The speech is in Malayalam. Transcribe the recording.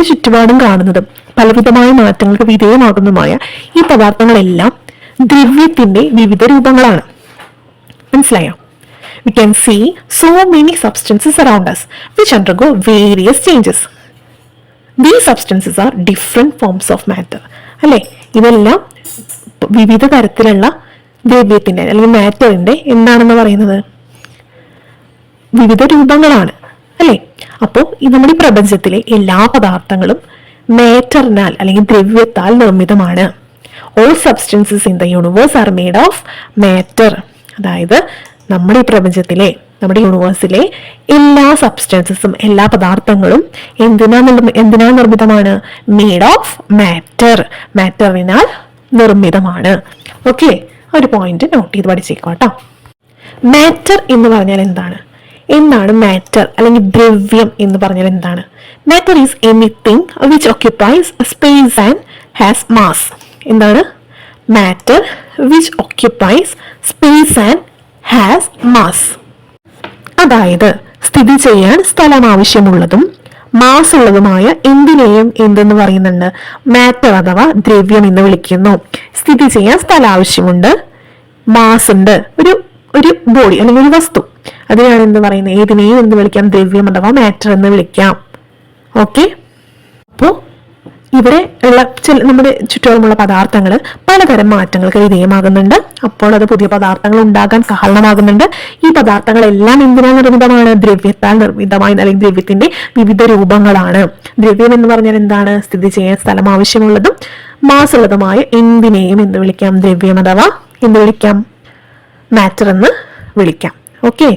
നമ്മുടെ ചുറ്റുപാടും കാണുന്നതും പലവിധമായ മാറ്റങ്ങൾക്ക് വിധേയമാകുന്നതുമായ ഈ പദാർത്ഥങ്ങളെല്ലാം ദ്രവ്യത്തിന്റെ വിവിധ രൂപങ്ങളാണ്. മനസ്സിലായോ? We can see so many substances around us which undergo various changes These substances are different forms of matter അല്ലേ? ഇതെല്ലാം വിവിധ തരത്തിലുള്ള ദ്രവ്യത്തിന്റെ അല്ലെങ്കിൽ മാറ്ററിന്റെ എന്താണെന്ന് പറയുന്നത്? വിവിധ രൂപങ്ങളാണ്. അപ്പോൾ ഈ നമ്മുടെ പ്രപഞ്ചത്തിലെ എല്ലാ പദാർത്ഥങ്ങളും മാറ്ററിനാൽ അല്ലെങ്കിൽ ദ്രവ്യത്താൽ നിർമ്മിതമാണ്. All substances in the universe are made of matter അതായത് നമ്മുടെ ഈ പ്രപഞ്ചത്തിലെ നമ്മുടെ യൂണിവേഴ്സിലെ എല്ലാ സബ്സ്റ്റൻസസും എല്ലാ പദാർത്ഥങ്ങളും എന്തിനാ എന്തിനാൽ നിർമ്മിതമാണ്? മെയ്ഡ് ഓഫ് മാറ്റർ മാറ്ററിനാൽ നിർമ്മിതമാണ്. ഓക്കെ ഒരു പോയിന്റ് നോട്ട് ചെയ്ത് പഠിച്ചേക്കോട്ടോ മാറ്റർ എന്ന് പറഞ്ഞാൽ എന്താണ്? എന്താണ് മാറ്റർ അല്ലെങ്കിൽ ദ്രവ്യം എന്ന് പറഞ്ഞാൽ എന്താണ്? Matter is anything which occupies space and has mass എന്താണ്? Matter which occupies space and has mass അതായത് സ്ഥിതി ചെയ്യാൻ സ്ഥലം ആവശ്യമുള്ളതും മാസ് ഉള്ളതുമായ എന്തിനേയും എന്തെന്ന് പറയുന്നുണ്ട്? മാറ്റർ അഥവാ ദ്രവ്യം എന്ന് വിളിക്കുന്നു. സ്ഥിതി ചെയ്യാൻ സ്ഥലം ആവശ്യമുണ്ട്. മാസ് ഉണ്ട്. ഒരു ഒരു ബോഡി അല്ലെങ്കിൽ ഒരു വസ്തു. അതിനാണ് എന്ത് പറയുന്നത്? ഏതിനെയും എന്ത് വിളിക്കാം? ദ്രവ്യം അഥവാ മാറ്റർ എന്ന് വിളിക്കാം. ഓക്കെ അപ്പോൾ ഇവിടെ ഉള്ള ചില നമ്മുടെ ചുറ്റുപാടുമുള്ള പദാർത്ഥങ്ങൾ പലതരം മാറ്റങ്ങൾക്ക് വിധേയമാകുന്നുണ്ട്. അപ്പോൾ അത് പുതിയ പദാർത്ഥങ്ങൾ ഉണ്ടാകാൻ സഹായമാകുന്നുണ്ട് ഈ പദാർത്ഥങ്ങളെല്ലാം എന്തിനാൽ നിർമ്മിതമാണ്? ദ്രവ്യത്താൽ നിർമ്മിതമായി അല്ലെങ്കിൽ ദ്രവ്യത്തിന്റെ വിവിധ രൂപങ്ങളാണ്. ദ്രവ്യം എന്ന് പറഞ്ഞാൽ എന്താണ്? സ്ഥിതി ചെയ്യാൻ സ്ഥലം ആവശ്യമുള്ളതും മാസുള്ളതുമായ എന്തിനേയും എന്ത് വിളിക്കാം? ദ്രവ്യം അഥവാ എന്ത് വിളിക്കാം? മാറ്റർ എന്ന് വിളിക്കാം. ഓക്കെ